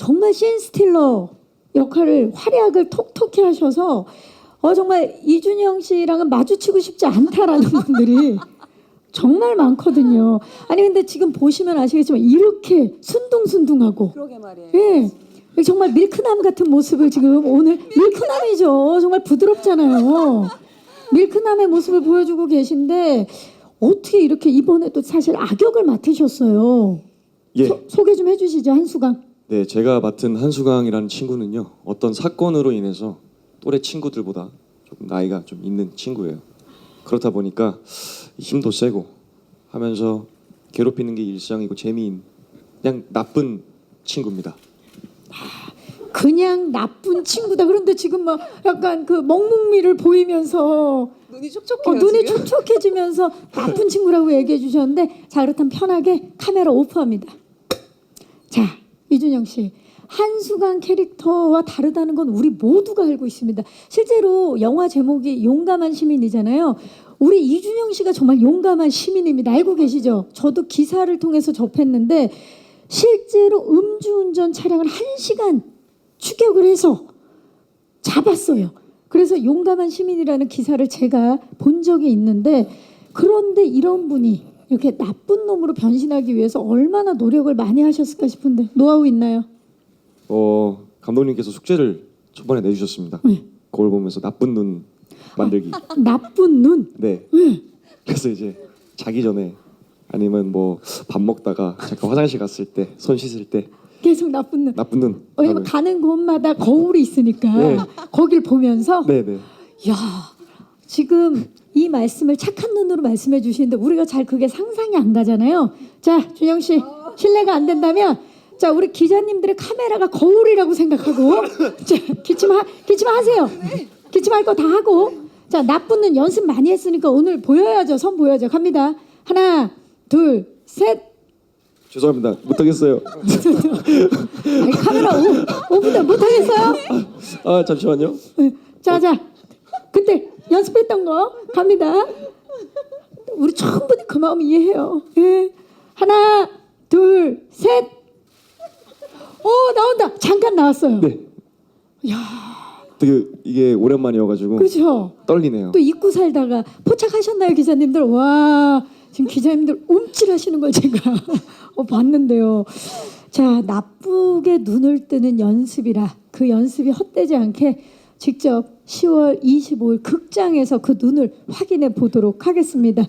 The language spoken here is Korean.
정말 씬스틸러 역할을 활약을 톡톡히 하셔서 어 정말 이준영 씨랑은 마주치고 싶지 않다라는 분들이 정말 많거든요. 아니 근데 지금 보시면 아시겠지만 이렇게 순둥순둥하고 그러게 말이에요. 예. 정말 밀크남 같은 모습을 지금 오늘 밀크남이죠. 정말 부드럽잖아요. 밀크남의 모습을 보여주고 계신데 어떻게 이렇게 이번에도 사실 악역을 맡으셨어요. 예. 소, 소개 좀 해주시죠 한수강. 네, 제가 맡은 한수강이라는 친구는요. 어떤 사건으로 인해서 또래 친구들보다 조금 나이가 좀 있는 친구예요. 그렇다 보니까 힘도 세고 하면서 괴롭히는 게 일상이고 재미인 그냥 나쁜 친구입니다. 그냥 나쁜 친구다. 그런데 지금 막 약간 그 먹먹미를 보이면서 눈이 어, 촉촉해요. 눈이 지금. 촉촉해지면서 나쁜 친구라고 얘기해 주셨는데 자 그렇다면 편하게 카메라 오프합니다. 자 이준영 씨 한수강 캐릭터와 다르다는 건 우리 모두가 알고 있습니다. 실제로 영화 제목이 용감한 시민이잖아요. 우리 이준영 씨가 정말 용감한 시민입니다. 알고 계시죠? 저도 기사를 통해서 접했는데 실제로 음주운전 차량을 한 시간 추격을 해서 잡았어요. 그래서 용감한 시민이라는 기사를 제가 본 적이 있는데 그런데 이런 분이 이렇게 나쁜 놈으로 변신하기 위해서 얼마나 노력을 많이 하셨을까 싶은데 노하우 있나요? 어, 감독님께서 숙제를 초반에 내주셨습니다. 네. 거울 보면서 나쁜 눈 만들기. 나쁜 눈. 네. 왜? 그래서 이제 자기 전에 아니면 뭐 밥 먹다가 잠깐 화장실 갔을 때 손 씻을 때 계속 나쁜 눈. 나쁜 눈. 왜냐면 가는 곳마다 거울이 있으니까 네. 거길 보면서 네, 네. 야 지금 이 말씀을 착한 눈으로 말씀해 주시는데 우리가 잘 그게 상상이 안 가잖아요. 자 준영 씨 실례가 안 된다면 자 우리 기자님들의 카메라가 거울이라고 생각하고 자 기침하 기침하세요. 기침할 거 다 하고 자 나쁜 눈 연습 많이 했으니까 오늘 보여야죠. 선 보여야죠. 갑니다. 하나 둘 셋. 죄송합니다. 못하겠어요. 아니, 카메라 오, 오픈도 못하겠어요? 아 잠시만요. 자자 그때 연습했던 거? 갑니다. 우리 충분히 그 마음 이해해요. 예. 하나 둘 셋. 오 나온다. 잠깐 나왔어요. 네. 야. 되게 이게 오랜만이어가지고 그렇죠. 떨리네요. 또 잊고 살다가 포착하셨나요 기자님들? 와 지금 기자님들 움찔하시는 걸 제가 어, 봤는데요. 자 나쁘게 눈을 뜨는 연습이라 그 연습이 헛되지 않게 직접 10월 25일 극장에서 그 눈을 확인해 보도록 하겠습니다.